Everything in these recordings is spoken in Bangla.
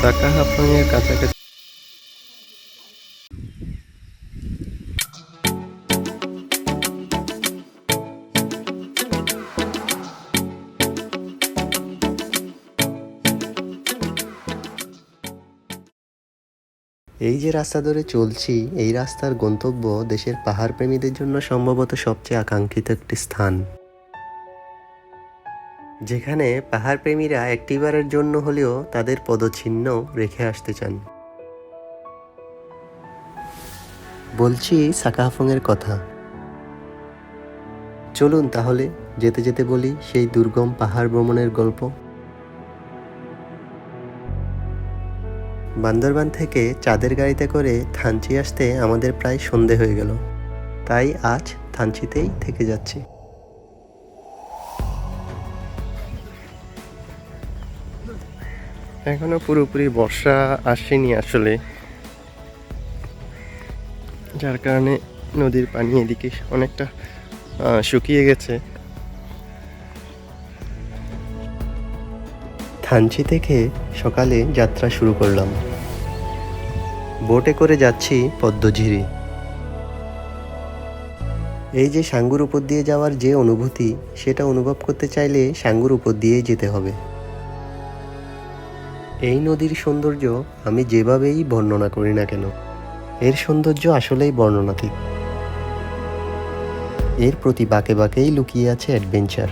সাকা হাফলংয়ের কাছাকাছি। এই যে রাস্তা ধরে চলছি, এই রাস্তার গন্তব্য দেশের পাহাড় প্রেমীদের জন্য সম্ভবত সবচেয়ে আকাঙ্ক্ষিত একটি স্থান। যেখানে পাহাড় প্রেমীরা একটিবারের জন্য হলেও তাদের পদচিহ্ন রেখে আসতে চান। বলছি সাকাহাফংয়ের কথা। চলুন তাহলে যেতে যেতে বলি সেই দুর্গম পাহাড় ভ্রমণের গল্প। বান্দরবান থেকে চাঁদের গাড়িতে করে থানচি আসতে আমাদের প্রায় সন্ধে হয়ে গেল। তাই আজ থানচিতেই থেকে যাচ্ছি। এখনও পুরোপুরি বর্ষা আসেনি আসলে। যার কারণে নদীর পানি এদিকে অনেকটা শুকিয়ে গেছে। থানচি থেকে সকালে যাত্রা শুরু করলাম। বোটে করে যাচ্ছি পদ্মঝিরি। এই যে সাঙ্গুর উপর দিয়ে যাওয়ার যে অনুভূতি, সেটা অনুভব করতে চাইলে সাঙ্গুর উপর দিয়েই যেতে হবে। এই নদীর সৌন্দর্য আমি যেভাবেই বর্ণনা করি না কেন, এর সৌন্দর্য আসলেই বর্ণনাতীত। এর প্রতি বাঁকে বাঁকেই লুকিয়ে আছে অ্যাডভেঞ্চার।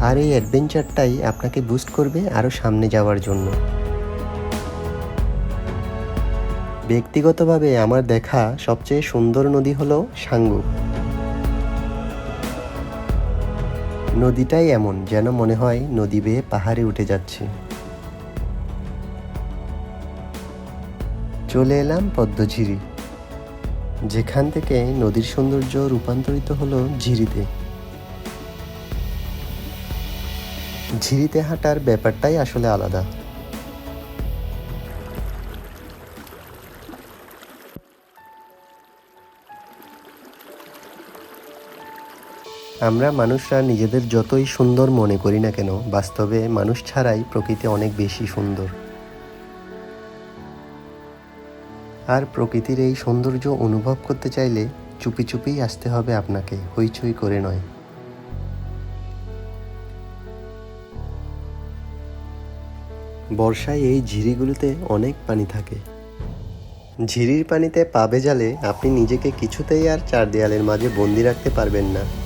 আর এই অ্যাডভেঞ্চারটাই আপনাকে বুস্ট করবে আরও সামনে যাওয়ার জন্য। ব্যক্তিগতভাবে আমার দেখা সবচেয়ে সুন্দর নদী হলো সাঙ্গু। নদীটাই এমন যেন মনে হয় নদী বেয়ে পাহাড়ে উঠে যাচ্ছে। চলে এলাম পদ্মঝিরি। যেখান থেকে নদীর সৌন্দর্য রূপান্তরিত হলো ঝিরিতে। ঝিরিতে হাঁটার ব্যাপারটাই আসলে আলাদা। আমরা মানুষরা নিজেদের যতই সুন্দর মনে করি না কেন, বাস্তবে মানুষ ছাড়াই প্রকৃতি অনেক বেশি সুন্দর। আর প্রকৃতির এই সৌন্দর্য অনুভব করতে চাইলে চুপি চুপিই আসতে হবে আপনাকে, হইচই করে নয়। বর্ষায় এই ঝিরিগুলোতে অনেক পানি থাকে। ঝিরির পানিতে পা ভেজালে আপনি নিজেকে কিছুতেই আর চার দেয়ালের মাঝে বন্দি রাখতে পারবেন না।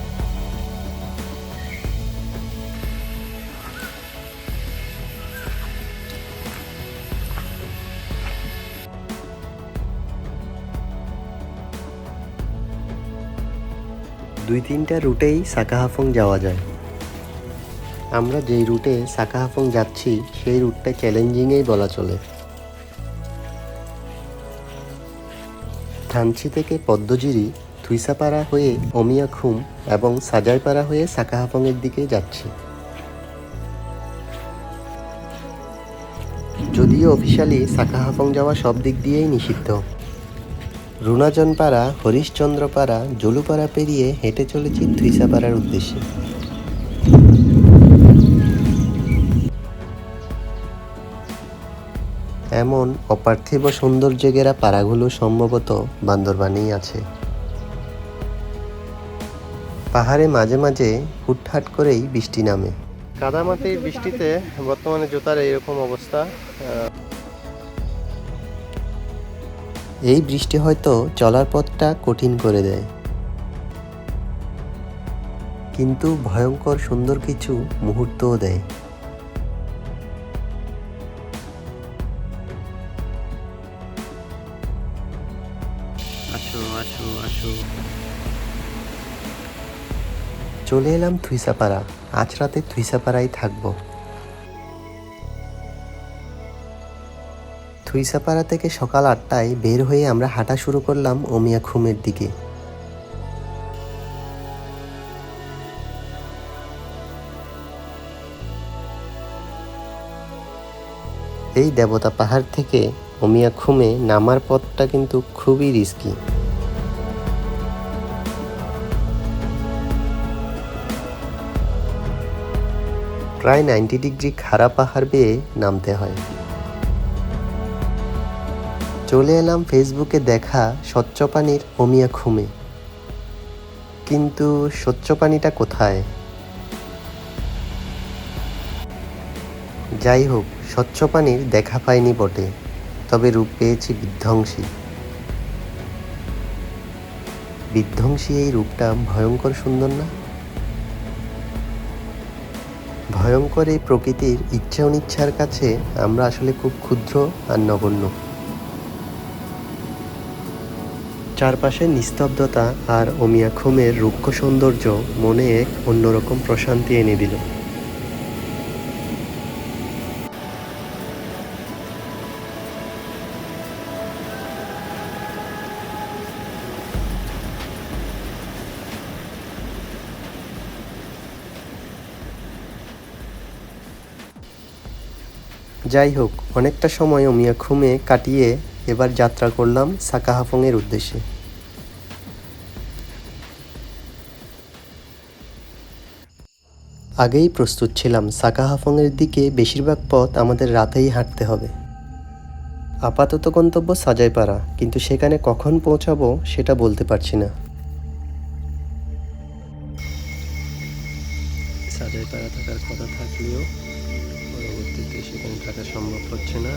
দুই তিনটা রুটেই সাকাহাফং যাওয়া যায়। আমরা যেই রুটে সাকাহাফং যাচ্ছি, সেই রুটটা চ্যালেঞ্জিংয়েই বলা চলে। থানচি থেকে পদ্মজিরি, থুইসাপাড়া হয়ে অমিয়াখুম এবং সাজাইপাড়া হয়ে সাকাহাফংয়ের দিকে যাচ্ছি। যদিও অফিসিয়ালি সাকাহাফং যাওয়া সব দিক দিয়েই নিষিদ্ধ। রুনাজনপাড়া হরিশচন্দ্রপাড়া জলুপাড়া পেরিয়ে হেঁটে চলেছি থুইসাপাড়ার উদ্দেশ্যে। এমন অপার্থিব সৌন্দর্যে ঘেরা পাড়াগুলো সম্ভবত বান্দরবানেই আছে। পাহাড়ে মাঝে মাঝে হুটহাট করেই বৃষ্টি নামে। কাদামাটির বৃষ্টিতে বর্তমানে জুতার এইরকম অবস্থা এই বৃষ্টি হয়তো চলার পথটা কঠিন করে দেয়। কিন্তু ভয়ঙ্কর সুন্দর কিছু মুহূর্তও দেয়। চলে এলাম থুইসাপাড়া। আজ রাতে থুইসাপাড়ায় থাকব। থুইসাপাড়া থেকে সকাল আটটায় বের হয়ে আমরা হাঁটা শুরু করলাম ওমিয়া খুমের দিকে। এই দেবতা পাহাড় থেকে ওমিয়া খুমে নামার পথটা কিন্তু খুবই রিস্কি প্রায় নাইনটি ডিগ্রি খাড়া পাহাড় বেয়ে নামতে হয়। চলে এলাম ফেসবুকে দেখা স্বচ্ছ পানির অমিয়া খুমে। কিন্তু স্বচ্ছ পানিটা কোথায়? যাই হোক, স্বচ্ছ পানির দেখা পাইনি বটে, তবে রূপ পেয়েছি বিধ্বংসী। বিধ্বংসী এই রূপটা ভয়ঙ্কর সুন্দর না? ভয়ঙ্কর এই প্রকৃতির ইচ্ছা অনিচ্ছার কাছে আমরা আসলে খুব ক্ষুদ্র আর নগণ্য। চারপাশে নিস্তব্ধতা আর অমিয়া খুমের রুক্ষ সৌন্দর্য মনে এক অন্যরকম প্রশান্তি এনে দিল। যাই হোক, অনেকটা সময় অমিয়া খুমে কাটিয়ে এবার যাত্রা করলাম সাকাহাফংয়ের উদ্দেশ্যে। আগেই প্রস্তুত ছিলাম, সাকাহাফংয়ের দিকে বেশিরভাগ পথ আমাদের রাতেই হাঁটতে হবে। আপাতত গন্তব্য সাজাইপাড়া, কিন্তু সেখানে কখন পৌঁছাবো সেটা বলতে পারছি না। সাজাইপাড়া থাকার কথা থাকলেও পরবর্তীতে সেখানে থাকা সম্ভব হচ্ছে না।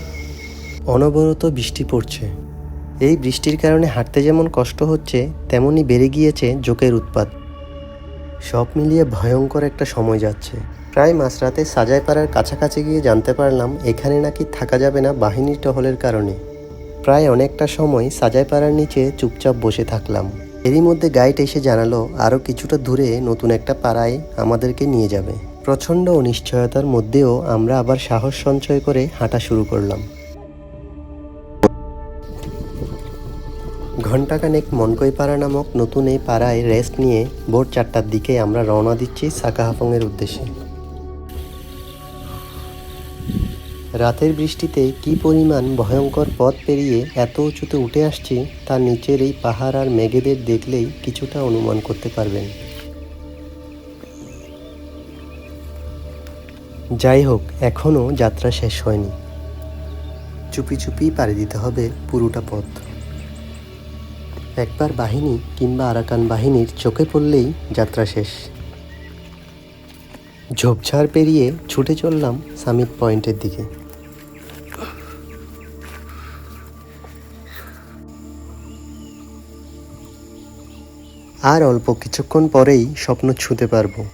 অনবরত বৃষ্টি পড়ছে। এই বৃষ্টির কারণে হাঁটতে যেমন কষ্ট হচ্ছে তেমনই বেড়ে গিয়েছে জোকের উৎপাত। সব মিলিয়ে ভয়ঙ্কর একটা সময় যাচ্ছে। প্রায় মাঝরাতে সাজাইপাড়ার কাছাকাছি গিয়ে জানতে পারলাম, এখানে নাকি থাকা যাবে না বাহিনীর টহলের কারণে। প্রায় অনেকটা সময় সাজাইপাড়ার নিচে চুপচাপ বসে থাকলাম। এরই মধ্যে গাইড এসে জানালো আরও কিছুটা দূরে নতুন একটা পাড়ায় আমাদেরকে নিয়ে যাবে। প্রচণ্ড অনিশ্চয়তার মধ্যেও আমরা আবার সাহস সঞ্চয় করে হাঁটা শুরু করলাম। ঘণ্টাখানেক মনকইপাড়া নামক নতুন এই পাড়ায় রেস্ট নিয়ে ভোর চারটার দিকে আমরা রওনা দিচ্ছি সাকাহাফংয়ের উদ্দেশ্যে। রাতের বৃষ্টিতে কি পরিমাণ ভয়ঙ্কর পথ পেরিয়ে এত উঁচুতে উঠে আসছি তার নিচের এই পাহাড় আর মেঘেদের দেখলেই কিছুটা অনুমান করতে পারবেন। যাই হোক এখনও যাত্রা শেষ হয়নি। চুপি চুপি পাড়ি দিতে হবে পুরোটা পথ। একবার বাহিনী কিংবা আরাকান বাহিনীর চোখে পড়লেই যাত্রা শেষ। ঝোপঝাড় পেরিয়ে ছুটে চললাম সামিট পয়েন্টের দিকে। আর অল্প কিছুক্ষণ পরেই স্বপ্ন ছুঁতে পারব।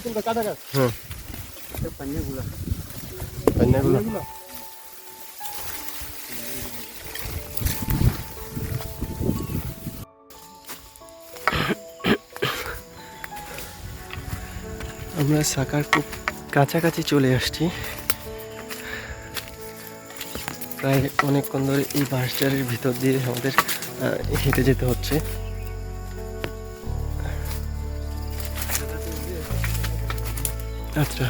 তিনটা কাটা গাছ হুম পানিয়াগুলা কন্যাগুলো আমরা সাকার খুব কাছাকাছি চলে আসছি। প্রায় অনেকক্ষণ ধরে এই বাঁশঝাড়ের ভিতর দিয়ে আমাদের আহ, হেঁটে যেতে হচ্ছে। আচ্ছা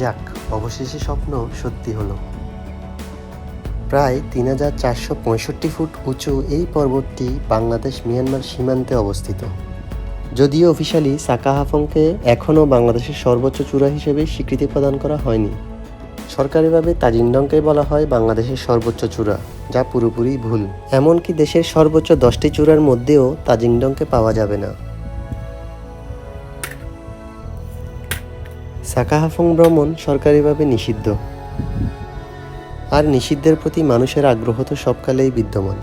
যাক, অবশেষে স্বপ্ন সত্যি হলো। প্রায় তিন হাজার চারশো পঁয়ষট্টি ফুট উঁচু এই পর্বতটি বাংলাদেশ মিয়ানমার সীমান্তে অবস্থিত। যদিও অফিসিয়ালি সাকাহাফংকে এখনও বাংলাদেশের সর্বোচ্চ চূড়া হিসেবে স্বীকৃতি প্রদান করা হয়নি। সরকারিভাবে তাজিংডংকে বলা হয় বাংলাদেশের সর্বোচ্চ চূড়া, যা পুরোপুরি ভুল। এমনকি দেশের সর্বোচ্চ দশটি চূড়ার মধ্যেও তাজিংডংকে পাওয়া যাবে না। সাকাহাফং ভ্রমণ সরকারিভাবে নিষিদ্ধ। আর নিষিদ্ধের প্রতি মানুষের আগ্রহ তো সবকালেই বিদ্যমান।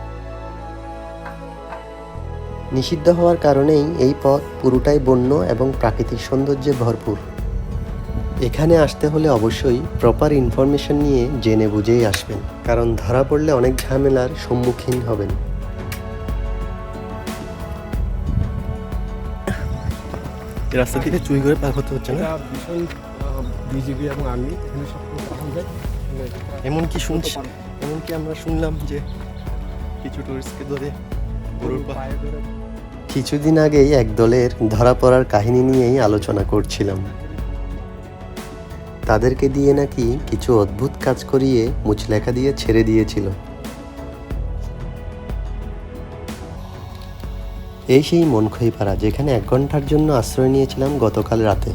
নিষিদ্ধ হওয়ার কারণেই এই পথ পুরোটাই বন্য এবং প্রাকৃতিক সৌন্দর্যে ভরপুর। এখানে আসতে হলে অবশ্যই প্রপার ইনফরমেশন নিয়ে জেনে বুঝেই আসবেন কারণ ধরা পড়লে অনেক ঝামেলার সম্মুখীন হবেন। রাস্তা থেকে চুই করে পার হতে হচ্ছে না? ভীষণ বিজেপি এবং আর্মি এখানে সব এমনকি শুনছি এমনকি আমরা শুনলাম যে কিছু টুরিস্টকে ধরে গরুর পায়ে ধরে কিছুদিন আগেই এক দলের ধরা পড়ার কাহিনী নিয়েই আলোচনা করছিলাম। তাদেরকে দিয়ে নাকি কিছু অদ্ভুত কাজ করিয়ে মুচলেখা দিয়ে ছেড়ে দিয়েছিল। এই সেই মনখইপাড়া যেখানে এক ঘণ্টার জন্য আশ্রয় নিয়েছিলাম গতকাল রাতে।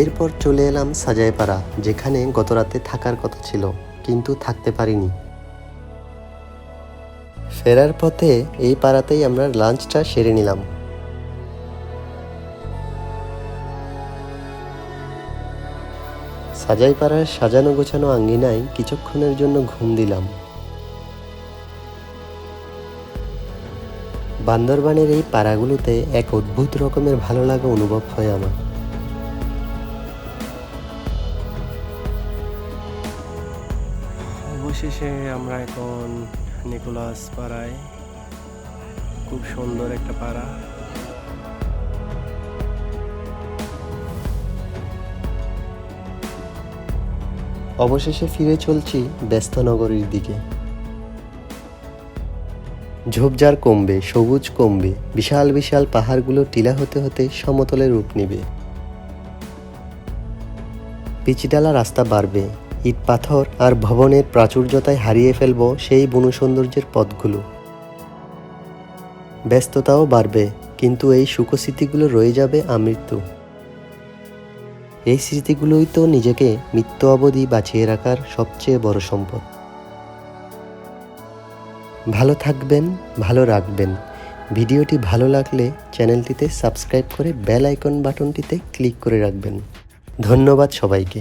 এরপর চলে এলাম সাজাইপাড়া, যেখানে গতরাতে থাকার কথা ছিল, কিন্তু থাকতে পারিনি। ফেরার পথে এই পাড়াতেই আমরা লাঞ্চটা সেরে নিলাম। সাজাইপাড়ার সাজানো গোছানো আঙ্গিনায় কিছুক্ষণের জন্য ঘুম দিলাম। বান্দরবানের এই পাড়াগুলোতে এক অদ্ভুত রকমের ভালো লাগা অনুভব হয় আমার। অবশেষে আমরা এখন নিকোলাস পাড়ায়। খুব সুন্দর একটা পাড়া। অবশেষে ফিরে চলছি ব্যস্ত নগরীর দিকে। ঝোপঝাড় কমবে, সবুজ কমবে, বিশাল বিশাল পাহাড়গুলো টিলা হতে হতে সমতলে রূপ নেবে। পিচডালা রাস্তা বাড়বে ইট পাথর আর ভবনের প্রাচুর্যতায় হারিয়ে ফেলব সেই বনু সৌন্দর্যের পথগুলো। ব্যস্ততাও বাড়বে, কিন্তু এই সুখস্মৃতিগুলো রয়ে যাবে আমৃত্যু। এই স্মৃতিগুলোই তো নিজেকে মৃত্যু অবধি বাঁচিয়ে রাখার সবচেয়ে বড় সম্পদ। ভালো থাকবেন, ভালো রাখবেন। ভিডিওটি ভালো লাগলে চ্যানেলটিতে সাবস্ক্রাইব করে বেল আইকন বাটনটিতে ক্লিক করে রাখবেন। ধন্যবাদ সবাইকে।